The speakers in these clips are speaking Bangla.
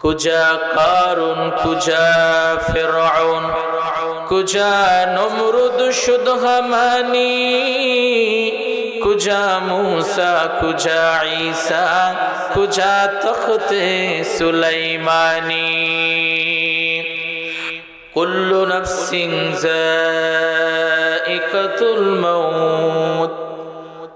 কুজা কারুন, কুজা ফেরাউন কুজা নমরুদ সুদহামানি কুজা মুসা, কুজা ঈসা, কুজা তখতে সুলাইমানি। কুল্লু নফসিং যায়িকাতুল মাউত।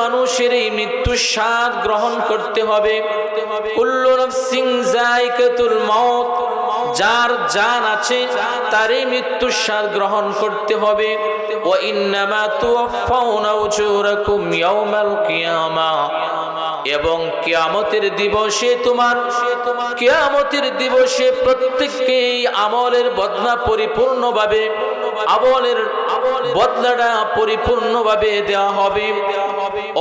মানুষের এই মৃত্যুর স্বাদ গ্রহণ করতে হবে। মাউত, যার জান আছে তারই মৃত্যুর স্বাদ গ্রহণ করতে হবে। ওয়া ইন্নামা এবং কেয়ামতের দিবসে তোমার, কেয়ামতের দিবসে প্রত্যেককে আমলের বদনা পরিপূর্ণভাবে, আমলের বদলাটা পরিপূর্ণভাবে দেওয়া হবে।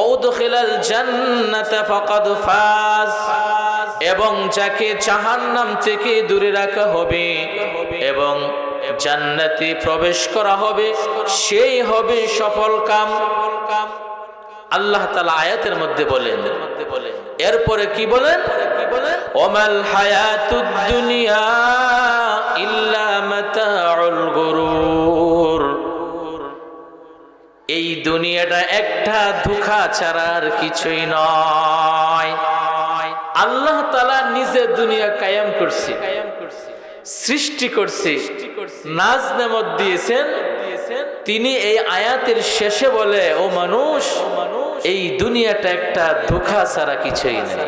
ঔদখিলাল জান্নাতা ফাকাদ এবং যাকে জাহান্নাম থেকে দূরে রাখা হবে এবং জান্নাতে প্রবেশ করা হবে, সেই হবে সফল কাম। আল্লাহ তালা আয়াতের মধ্যে বলেন, এরপরে কি বলেন? কি বলেন ওমাল হায়াতুদ দুনিয়া ইল্লা মাতাউল দুনিয়াটা একটা ধোঁকা ছাড়ার কিছুই নয়। আল্লাহ তালা নিজে দুনিয়া কায়াম করছে, সৃষ্টি করছে, নাজ নেমত দিয়েছেন। তিনি এই আয়াতের শেষে বলে, ও মানুষ, এই দুনিয়াটা একটা ধোঁকা ছাড়া কিছুই নেই।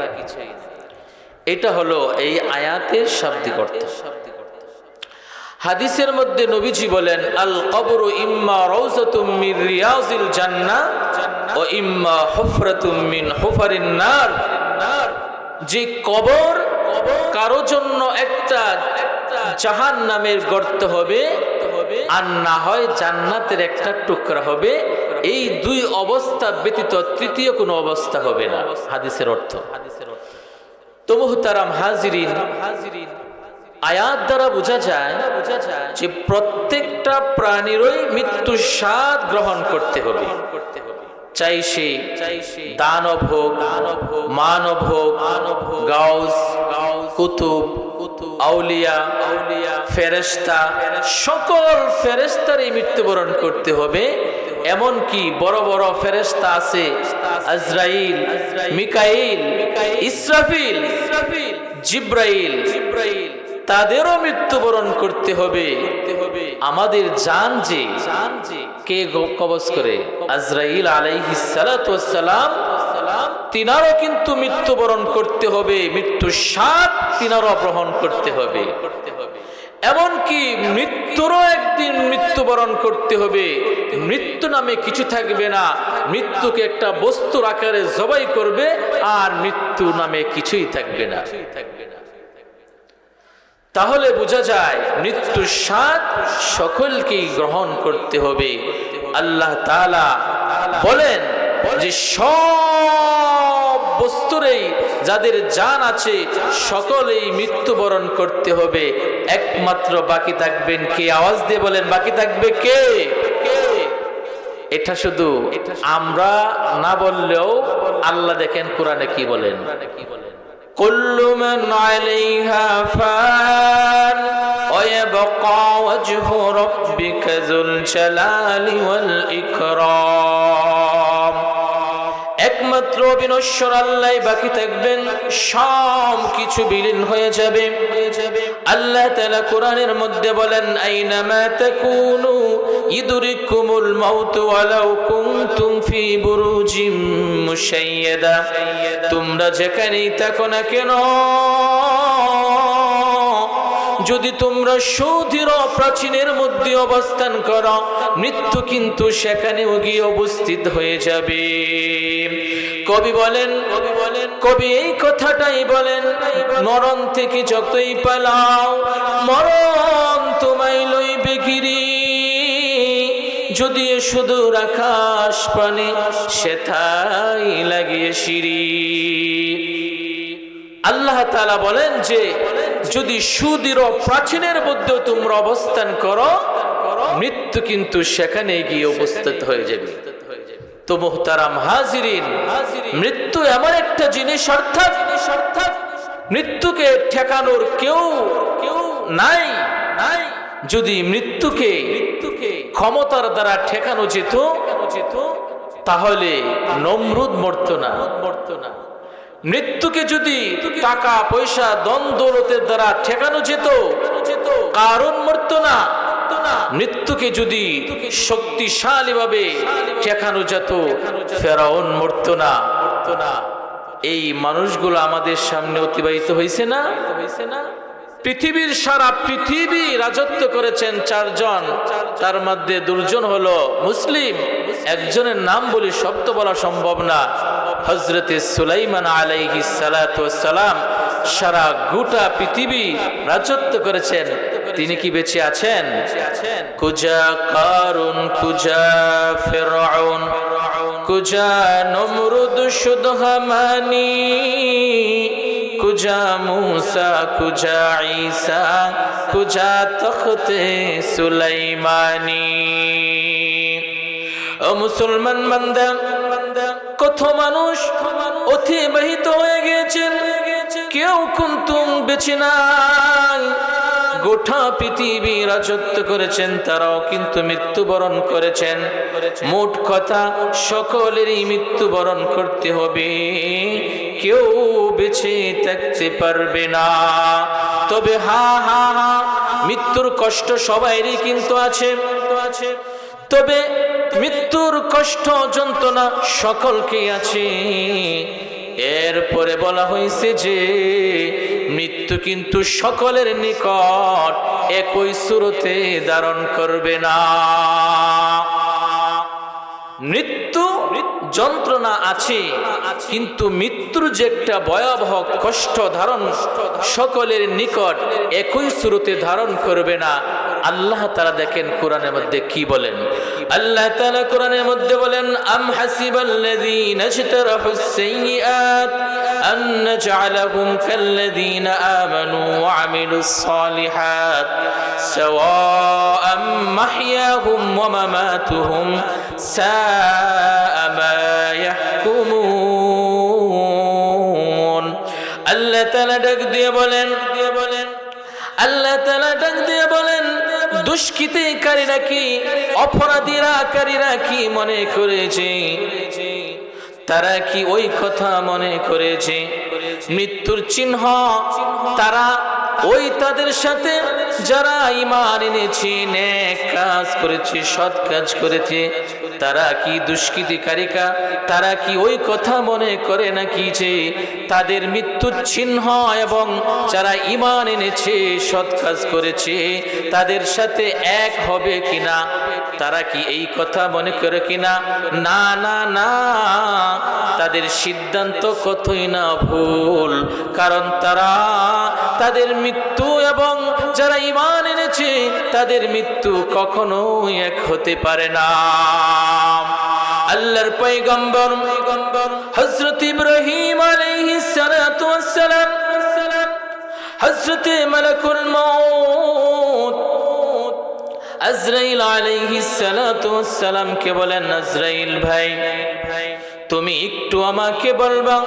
এটা হলো এই আয়াতের শাব্দিক অর্থ। হাদিসের মধ্যে নবীজি বলেন, আল কবর ইম্মা রৌজাতুম মিন রিয়াজিল জান্নাহ ও ইম্মা হুফরাতুম মিন হুফারিন নার। যে কবর কারও জন্য একটা জাহান নামের গর্ত হবে, আর না হয় জান্নাতের একটা টুকরা হবে, এই দুই অবস্থা ব্যতীত তৃতীয় কোনো অবস্থা হবে না, হাদিসের অর্থ। হাদিসের তো মুহতারাম হাজিরিন হাজিরিন আয়াত দ্বারা বোঝা যায় বোঝা যায় যে প্রত্যেকটা প্রাণীরই মৃত্যু স্বাদ গ্রহণ করতে হবে। চাই সে দানব হোক, মানব হোক, গাউস, কুতুব, আউলিয়া ফেরেস্তা সকল ফেরেস্তারই মৃত্যুবরণ করতে হবে। এমন কি বড় বড় ফেরেস্তা আছে, আজরাইল, মিকাইল, ইসরাফিল জিব্রাইল জিব্রাইল তাদেরও মৃত্যুবরণ করতে হবে। আমাদের জান যে, কে কবজ করে? আজরাইল আলাইহিস সালাম তিনারও কিন্তু মৃত্যুবরণ করতে হবে। মৃত্যু সাত তিনারও গ্রহণ করতে হবে। এমনকি মৃত্যুরও একদিন মৃত্যুবরণ করতে হবে। মৃত্যু নামে কিছু থাকবে না। মৃত্যুকে একটা বস্তুর আকারে জবাই করবে, আর মৃত্যু নামে কিছুই থাকবে না। তাহলে বোঝা যায় মৃত্যু স্বাদ সকলকেই গ্রহণ করতে হবে। আল্লাহ তালা বলেন যে সব বস্তুরেই যাদের জান আছে, সকলেই মৃত্যুবরণ করতে হবে। একমাত্র বাকি থাকবেন কে? আওয়াজ দিয়ে বলেন, বাকি থাকবে কে? এটা শুধু আমরা না বললেও আল্লাহ দেখেন কোরআনে কি বলেন। কি বলেন كل وجه ربك ذو الجلال والإكرام একমাত্র বিনশ্বর আল্লাহ বাকি থাকবেন সব কিছু বিলীন হয়ে যাবে আল্লাহ তাআলা কোরআনের মধ্যে বলেন আইনামা তাকুনু ইদরিকুমুল মাউত ওয়ালাউ কুনতুম ফি বুরুজিম মুশাইয়াদা তোমরা যেখানেই থাকো না কেন যদি তোমরা সৌধির প্রাচীনের মধ্যে অবস্থান করো, মৃত্যু কিন্তু সেখানেও গিয়ে উপস্থিত হয়ে যাবে। কবি বলেন কবি বলেন কবি এই কথাটাই বলেন, মরণ থেকে যতই পালাও, মরণ তোমায় লইবে গিরি। যদি শুধু আকাশ পানে সেথাই লাগিয়ে সিঁড়ি। আল্লাহ তাআলা বলেন যে যদি সুদৃঢ় প্রাচীনের মধ্যে তোমরা অবস্থান করো, মৃত্যু কিন্তু সেখানে গিয়ে উপস্থিত হয়ে যাবে। মৃত্যু এমন একটা জিনিস, অর্থাৎ মৃত্যুকে ঠেকানোর কেউ কেউ নাই। নাই যদি মৃত্যুকে মৃত্যুকে ক্ষমতার দ্বারা ঠেকানো যেত যেত তাহলে নমরুদ মরত না মরত না। মৃত্যুকে যদি টাকা, পয়সা দ্বন্দ্বলতের দ্বারা ঠেকানো যেত, কারণ মরত না। মৃত্যুকে যদি শক্তিশালী ভাবে ঠেকানো যেত, ফেরাউন মরত না। এই মানুষগুলো আমাদের সামনে অতিবাহিত হয়েছে না? পৃথিবীর সারা পৃথিবী রাজত্ব করেছেন চারজন। তার মধ্যে দুজন হলো মুসলিম। একজনের নাম বলি শব্দ বলা সম্ভব না। হজরতে সুলাইমান আলাইহি সালাম সারা গোটা পৃথিবী রাজত্ব করেছেন। তিনি কি বেঁচে আছেন? কুজা কারুন, কুজা ফেরাউন কুজা নমরুদ সুদহামানি কুজা মুসা, কুজা ঈসা, কুজা তখতে সুলাইমানি। ও মুসলমান বান্দা কত মানুষ অতিবাহিত হয়ে গিয়েছেন। কেউ কুন্তুম বেছে নাই। গোটা পৃথিবী রাজত্ব করেছেন, তারাও কিন্তু মৃত্যুবরণ করেছেন। মোট কথা, সকলেরই মৃত্যুবরণ করতে হবে। কেউ বেঁচে থাকতে পারবে না। তবে হা হা হা, মৃত্যুর কষ্ট সবাইরই কিন্তু আছে। তবে মৃত্যুর কষ্ট যন্ত্রণা সকলকে আছে। এরপরে বলা হয়েছে যে, মৃত্যু কিন্তু সকলের নিকট একই সুরতে ধারণ করবে না। মৃত্যু যন্ত্রণা আছে, কিন্তু মৃত্যুর যে একটা ভয়াবহ কষ্ট ধারণ সকলের নিকট একই সুরতে ধারণ করবে না। আল্লাহ তারা দেখেন কোরআনের মধ্যে কি বলেন? আল্লাহ তাআলা কোরআনের মধ্যে বলেন, আম হাসিবাল্লাযীনা ইশতারাহুস সাইয়্যাত আন নাজআলাহুম কাল্লাযীনা আমানু ওয়া আমিলুস সালিহাত সাওয়াআম মাহইয়াহুম ওয়া মামাতুহুম সাআ মা ইয়াহকুমুন। আল্লাহ তাআলা ডাক দিয়ে বলেন, আল্লাহ তাআলা ডাক দিয়ে বলেন দুষ্কৃতিকারীরা কি, অপরাধীরা কারীরা কি মনে করেছে? তারা কি ওই কথা মনে করেছে? মৃত্যুর চিহ্ন, তারা ওই তাদের সাথে যারা ইমান এনেছে নেক কাজ করেছে, সৎ কাজ করেছে। তারা কি দুষ্কৃতিকারিকা? তারা কি ওই কথা মনে করে নাকি যে তাদের মৃত্যুর চিহ্ন এবং যারা ইমান এনেছে, সৎ কাজ করেছে, তাদের সাথে এক হবে কিনা? তারা কি এই কথা মনে করে কিনা? না না না, তাদের সিদ্ধান্ত কতই না ভুল। কারণ তারা তাদের মৃত্যু এবং যারা ইমান এনেছে, তাদের মৃত্যু কখনোই এক হতে পারে না। আল্লাহর পয়গম্বর হযরত ইব্রাহিম আলাইহিস সালাতু ওয়াস সালাম হযরত মালাকুল মাউত আজরাইল আলাইহিস সালাতু ওয়াস সালাম কে বলেন, আজরাইল ভাই, তুমি একটু আমাকে বলবা,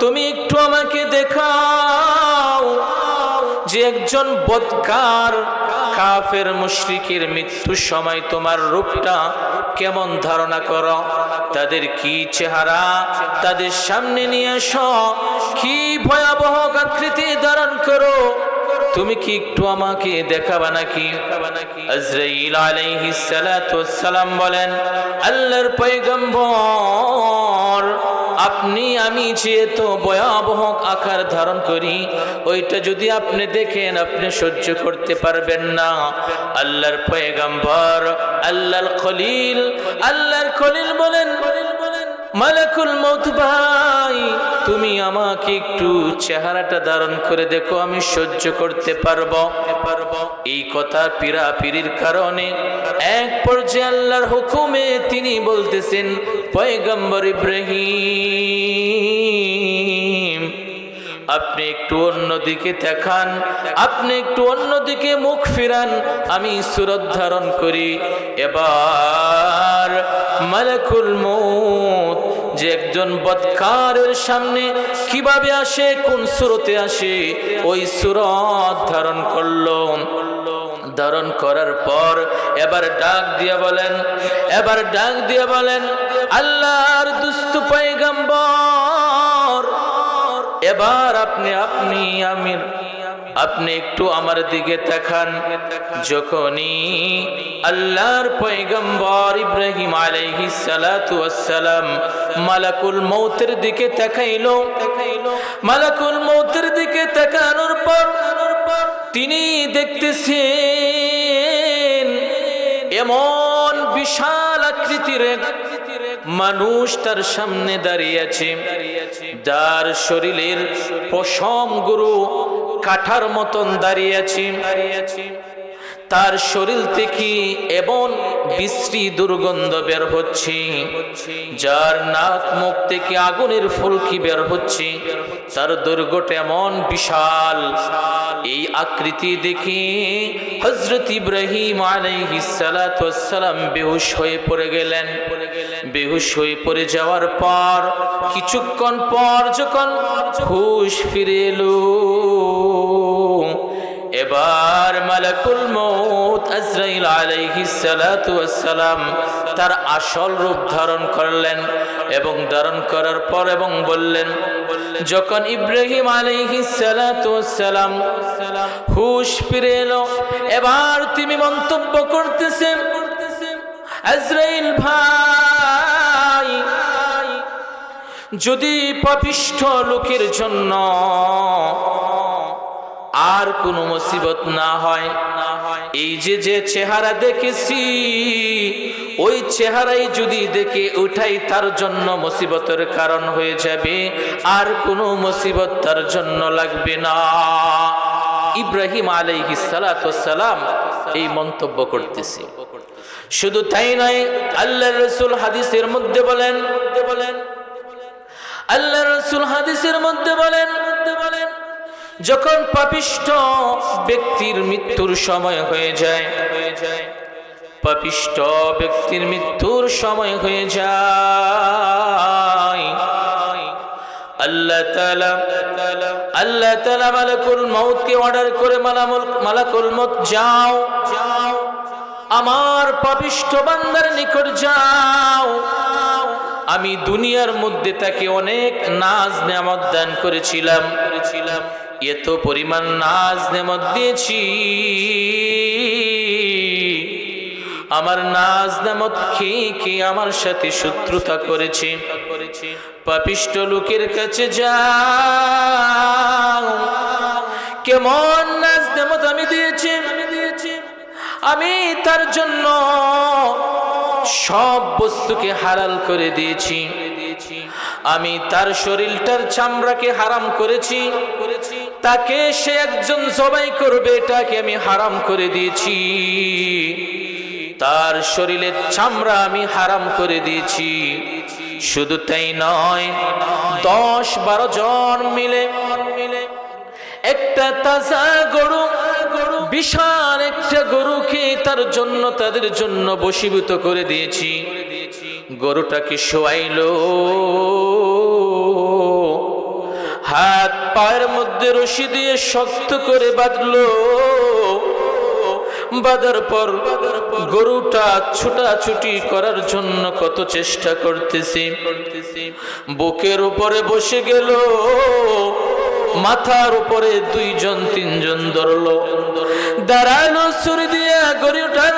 তুমি একটু আমাকে দেখাও যে একজন বদকার কাফের মুশরিকের মৃত্যুর সময় তোমার রূপটা কেমন ধারণা করো? তাদের কি চেহারা? তাদের সামনে নিয়ে এস। কি ভয়াবহ আকৃতি ধারণ করো? তুমি কি একটু আমাকে দেখাবা নাকি? আজরাইল আলাইহিস সালাতু সালাম বলেন, আল্লাহর পয়গম্বর, আপনি আমি যেহেতু ভয়াবহ আকার ধারণ করি, ওইটা যদি আপনি দেখেন, আপনি সহ্য করতে পারবেন না। আল্লাহর পয়গম্বর, আল্লাহর খলিল আল্লাহর খলিল বলেন মালাকুল মৌত ভাই, তুমি আমাকে একটু চেহারাটা ধারণ করে দেখো, আমি সহ্য করতে পারব। পারব এই কথা পীরা পীরির কারণে এক পর্যায়ে আল্লাহর হুকুমে তিনি বলতেছেন, পয়গম্বর ইব্রাহিম। আপনি একটু অন্যদিকে দেখান, আপনি একটু অন্যদিকে মুখ ফিরান, আমি সুরত ধারণ করি। এবার মালাকুল মৌত যে একজন বৎকারের সামনে কীভাবে আসে, কোন সুরতে আসে, ওই সুরত ধারণ করল। ধারণ করার পর এবার ডাক দিয়ে বলেন, এবার ডাক দিয়ে বলেন, আল্লাহর দুস্থ পয়গম্বর। এবার আপনি আপনি আমির, আপনি একটু আমার দিকে দেখান যখনই আল্লাহর পয়গম্বর ইব্রাহিম আলাইহিস সালাতু ওয়াসসালাম মালাকুল মৌতের দিকে তাকাইলো। মালাকুল মৌতের দিকে তাকানোর পর তিনি দেখতেছেন, এমন বিশাল আকৃতির মানুষ তার সামনে দাঁড়িয়ে আছে। যার শরীরের পশম গুরু কাঠার মতন দাঁড়িয়ে আছে। তার শরীর থেকে এমন বিশ্রী দুর্গন্ধ বের হচ্ছে। যার নাক মুখ থেকে আগুনের ফুলকি বের হচ্ছে। তার দুর্গটা এমন বিশাল। এই আকৃতি দেখে হজরত ইব্রাহিম আলাইহিসালাম বেহুশ হয়ে পড়ে গেলেন। বেহুশ হয়ে পড়ে যাওয়ার পর, কিছুক্ষণ পর যখন হুশ ফিরে এলো এবার মালাকুল মৌত আজরাইল আলাইহিস সালাতু ওয়াসসালাম তার আসল রূপ ধারণ করলেন এবং ধারণ করার পর এবং বললেন, যখন ইব্রাহিম আলাইহিস সালাতু ওয়াসসালাম হুশ ফিরে এলো, এবার তিনি মন্তব্য করতেছেন, আজরাইল ভাই, যদি পাপিষ্ঠ লোকের জন্য আর কোনো মুসিবত না হয়। এই যে যে চেহারা দেখেছি, ওই চেহারাই যদি দেখে উঠাই, তার জন্য মুসিবতের কারণ হয়ে যাবে। আর কোনো মুসিবত তার জন্য লাগবে না। ইব্রাহিম আলাইহি সালাম এই মন্তব্য করতেছি। শুধু তাই নয় আল্লাহ রসুল হাদিসের মধ্যে বলেন বলেন আল্লাহ রসুল হাদিসের মধ্যে বলেন বলেন যখন পাপিষ্ঠ ব্যক্তির মৃত্যুর সময় হয়ে যায়, পাপিষ্ঠ ব্যক্তির মৃত্যুর সময় হয়ে যায়। আল্লাহ তাআলা আল্লাহ তাআলা মালাকুল মউতকে অর্ডার করে মালামুল, মালাকুল মউত, যাও যাও, আমার পাপিষ্ঠ বান্দার নিকট যাও। আমি দুনিয়ার মধ্যে তাকে অনেক নাজ নেয়ামত দান করেছিলাম করেছিলাম। এত পরিমাণ নাজ নেমত দিয়েছি। আমার নাজ নামত খেয়ে কে আমার সাথে শত্রুতা করেছে। পাপিষ্ট লোকের কাছে যাও। কেমন নাজ নামত আমি দিয়েছি। আমি তার জন্য সব বস্তুকে হারাল করে দিয়েছি। আমি তার শরীরটার চামড়াকে হারাম করেছি। তাকে সে একজন জবাই করবে, এটাকে আমি হারাম করে দিয়েছি। তার শরীরের চামড়া আমি হারাম করে দিয়েছি। শুধু তাই নয়, দশ বারো জন মিলে একটা তাজা গরু, বিশাল একটা গরুকে তার জন্য, তাদের জন্য বশীভূত করে দিয়েছি। গরুটাকে শোয়াইলো। হাত পায়ের মধ্যে রশি দিয়ে শক্ত করে বাঁধলো। বাঁধার পর গরুটা ছুটাছুটি করার জন্য কত চেষ্টা করতেছি। বুকের উপরে বসে গেল। মাথার উপরে দুইজন, তিনজন ধরলো। দাঁড়াল ছুরি দিয়ে গরুটার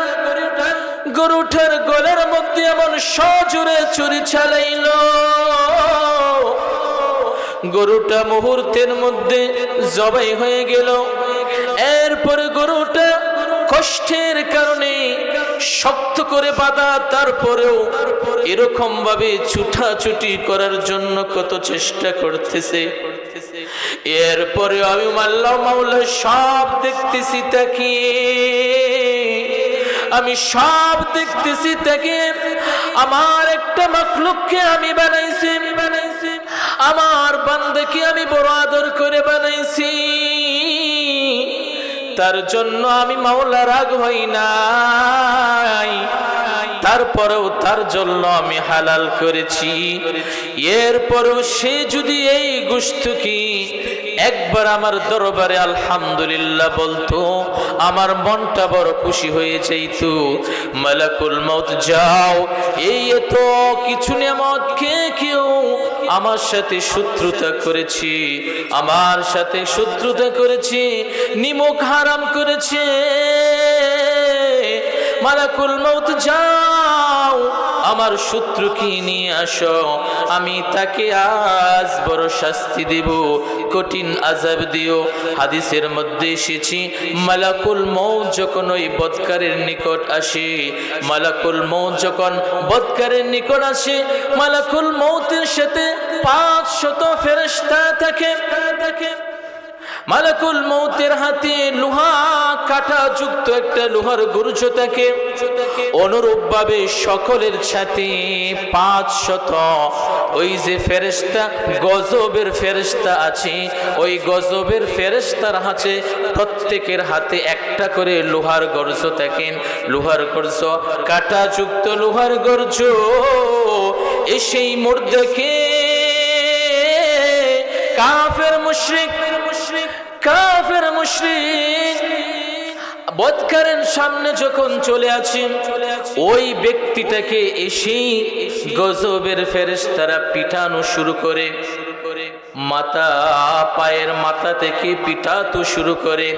গরুটার গলের মধ্যে এমন সজোরে চুরি চালাইল গরুটা মুহূর্তের মধ্যে জবাই হয়ে গেল। এরপরে গরুটা কষ্টের কারণে শক্ত করে বাধা, তারপরেও এরকম ভাবে ছুটাছুটি করার জন্য কত চেষ্টা করতেছে। এরপরে আমি মাল্লা মাওলা সব দেখতেছি, তাকিয়ে আমি সব দেখতেছি তাকে আমার একটা মখলুককে আমি বানাইছি বানাইছি। আমার বান্দাকে আমি বড় আদর করে বানাইছি। তার জন্য আমি মাওলা রাগ হই নাই। তারপরেও তার জন্য আমি হালাল করেছি। এরপরেও সে যদি এই কি একবার আমার দরবারে আলহামদুলিল্লাহ বলতো, আমার মনটা বড় খুশি হয়ে যাইত। মালাকুল মত যাও, এই এত কিছু নেমত কে কেউ আমার সাথে শত্রুতা করেছি, আমার সাথে শত্রুতা করেছি, নিমক হারাম করেছে। মালাকুল মৌত যাও, আমার শত্রু কি নিয়ে আসো। আমি তাকে আজ বড় শাস্তি দেব, কঠিন আজাব দিও। হাদিসের মধ্যে এসেছি, মালাকুল মৌত যখন ওই বদকারের নিকট আসে, মালাকুল মৌত যখন বদকারের নিকট আসে, মালাকুল মৌতের সাথে পাঁচ শত ফেরস্তা থাকে থাকে। মালাকুল মৌতের হাতে লোহা কাটা যুক্ত একটা লোহার গুরুজ থাকে অনুরূপ ভাবে সকলের সাথে পাঁচ শত ওই যে ফেরেস্তা গজবের ফেরেস্তা আছে। ওই গজবের ফেরেস্তার হাতে প্রত্যেকের হাতে একটা করে লোহার গর্জ থাকেন লোহার গর্জ, কাটা যুক্ত লোহার গর্জ, এসেই মুর্দাকে। কাফের মুশরিক কাফের মুশরিক। বদকারের সামনে যখন চলে আছেন, ওই ব্যক্তিটাকে এসেই গজবের ফেরেশতারা পিঠানো শুরু করে। মাথা পায়ের মাথা থেকে পিটাতো শুরু করে।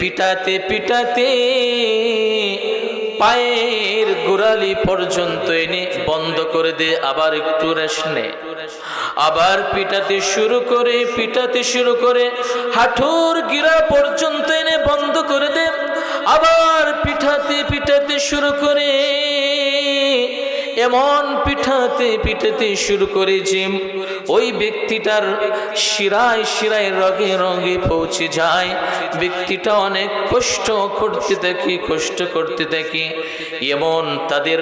পিটাতে পিটাতে পায়ের গোড়ালি পর্যন্ত এনে বন্ধ করে দে আবার একটু রেস্ট নে আবার পিটাতে শুরু করে, পিটাতে শুরু করে, হাঁটুর গিরা পর্যন্ত এনে বন্ধ করে দেন। আবার পিঠাতে পিঠাতে শুরু করে। এমন পিঠাতে পিঠাতে শুরু করে যে ওই ব্যক্তিটার শিরায় শিরায় রগে রগে পৌঁছে যায়। ব্যক্তিটা অনেক কষ্ট করতে দেখি, কষ্ট করতে দেখি। এমন তাদের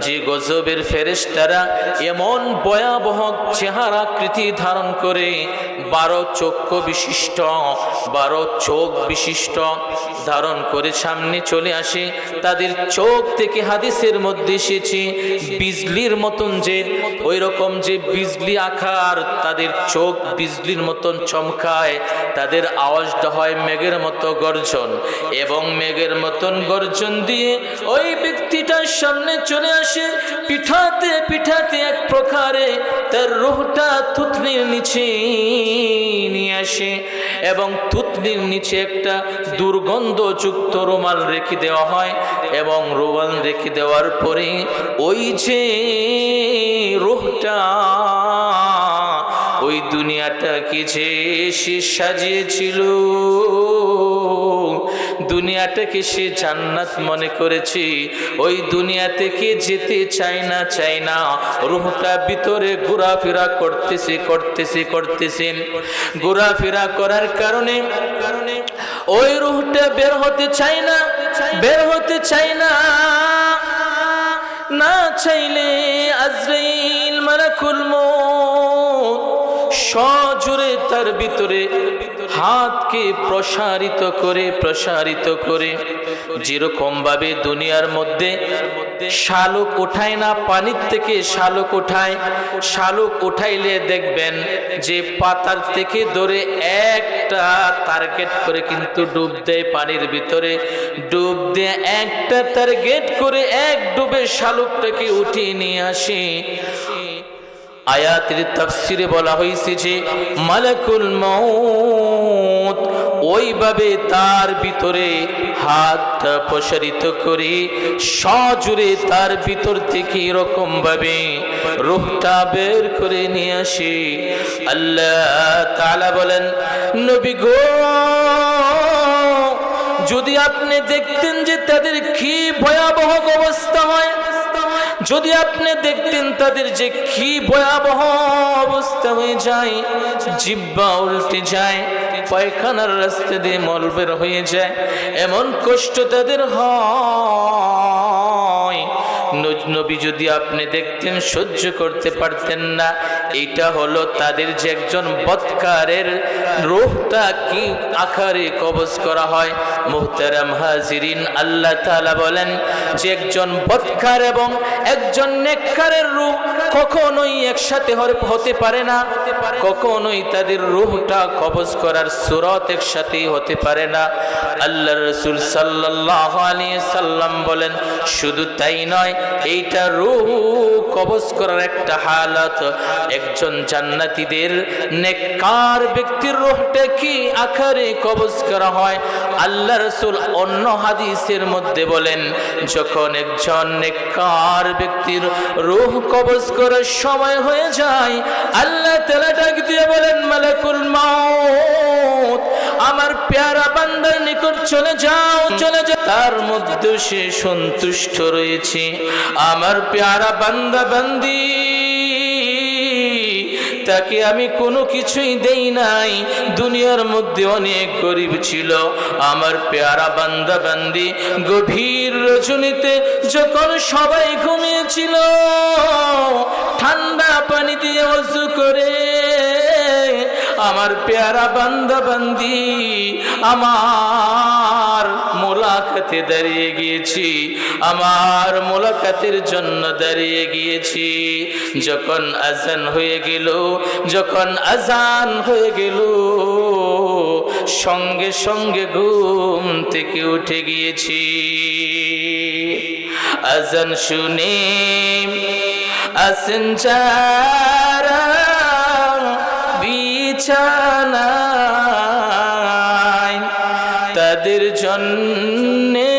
যে গজবের ফেরেশতারা এমন ভয়াবহ চেহারাকৃতি ধারণ করে বারো চক্ষু বিশিষ্ট, বারো চোখ বিশিষ্ট। ধারণ করে সামনে চলে আসে, তাদের চোখ থেকে হাদিসের মধ্যে এসেছে, বিজলির মতন যে ওই রকম যে বিজলি আকার, তাদের চোখ বিজলির মতন চমকায়, তাদের আওয়াজটা হয় মেঘের মতো গর্জন। এবং মেঘের মতন গর্জন দিয়ে ওই ব্যক্তিটার সামনে চলে আসে, পিঠাতে পিঠাতে এক প্রকারে তার রুহটা থুতনির নিচে নিয়ে আসে এবং থুতনির নিচে একটা দুর্গন্ধযুক্ত রুমাল রেখে দেওয়া হয় এবং রুমাল রেখে দেওয়ার পরে ওই যে রুহটা, ওই দুনিয়াটাকে যে সে সাজিয়েছিল দুনিয়াটাকে সে জান্নাত মনে করেছে? ওই দুনিয়া থেকে যেতে চায় না চাই না? রুহটা ভিতরে ঘোরাফেরা করতেছে করতেছে করতেছে। ঘোরাফেরা করার কারণে কারণে ওই রুহটা বের হতে চাই না, বের হতে চাই না। না চাইলে আজরাইল মালাকুল মৌত সজোরে তার ভিতরে হাতকে প্রসারিত করে প্রসারিত করে, যেরকম ভাবে দুনিয়ার মধ্যে শালুক ওঠায় না, পানির থেকে শালুক ওঠায়, শালুক উঠাইলে দেখবেন যে পাতার থেকে ধরে একটা টার্গেট করে কিন্তু ডুব দেয় পানির ভিতরে, ডুব দিয়ে একটা টার্গেট করে এক ডুবে শালুকটাকে উঠিয়ে নিয়ে আসে। আয়াতের তাফসিরে বলা হয়েছে যে, মালাকুল মৌত ওইভাবে তার ভিতরে হাতটা প্রসারিত করে সজুরে তার ভিতর থেকে এরকম ভাবে রুহটা বের করে নিয়ে আসে। আল্লাহ তাআলা বলেন, নবী গো, যদি আপনি দেখতেন যে তাদের কি ভয়াবহ অবস্থা হয় যদি আপনি দেখতেন তাদের যে কি ভয়াবহ অবস্থা হয়ে যায়, জিব্বা উল্টে যায়, পায়খানার রাস্তা দিয়ে মল বের হয়ে যায়, এমন কষ্ট তাদের হয়। নবী যদি আপনি দেখতেন, সহ্য করতে পারতেন না। এটা হলো তাদের যে একজন বৎকারের রোহটা কি আকারে কবজ করা হয়। মুহতারাম হাজিরিন, আল্লাহ তাআলা বলেন, যে একজন বৎকার এবং একজন নেককারের রূহ কখনোই একসাথে হতে পারে না। কখনোই তাদের রূহটা কবজ করার সুরত একসাথেই হতে পারে না। আল্লাহ রসুল সাল্লাহ আলিয়া সাল্লাম বলেন, শুধু তাই নয় এইটা রূহ কবজ করার একটা হালত। একজন জান্নাতীদের নেককার ব্যক্তির রূহটা কি আকারে কবজ করা হয়? আল্লাহ রসুল অন্য হাদিসের মধ্যে বলেন, যখন একজন নেককার ব্যক্তির রূহ কবজ করার সময় হয়ে যায়, আল্লাহ তালা ডাক দিয়ে বলেন, মালাকুল মাউত, আমার পেয়ারা বান্দার নিকট চলে যাও চলে যাও। তার মধ্যে সে সন্তুষ্ট রয়েছে। আমার পেয়ারা বান্দা বান্দি, তাকে আমি কোনো কিছুই দেই নাই। দুনিয়ার মধ্যে অনেক গরিব ছিল। আমার পেয়ারা বান্দা বান্দি, গভীর রজনীতে যখন সবাই ঘুমিয়েছিল, ঠান্ডা পানি দিয়ে অজু করে আমার পেয়ারা বান্দা বান্দি আমার মোলাকাতে দাঁড়িয়ে গিয়েছি, আমার মোলাকাতের জন্য দাঁড়িয়ে গিয়েছি। যখন আজান হয়ে গেল, যখন আজান হয়ে গেল, সঙ্গে সঙ্গে ঘুম থেকে উঠে গিয়েছি। আজান শুনে আসেন যারা বিছানায় তাদের জন্যে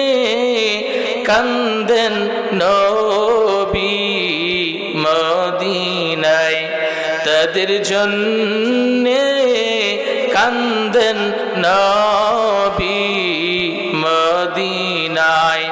কান্দেন নবী মদিনায়। তাদের জন্যে কান্দেন নবী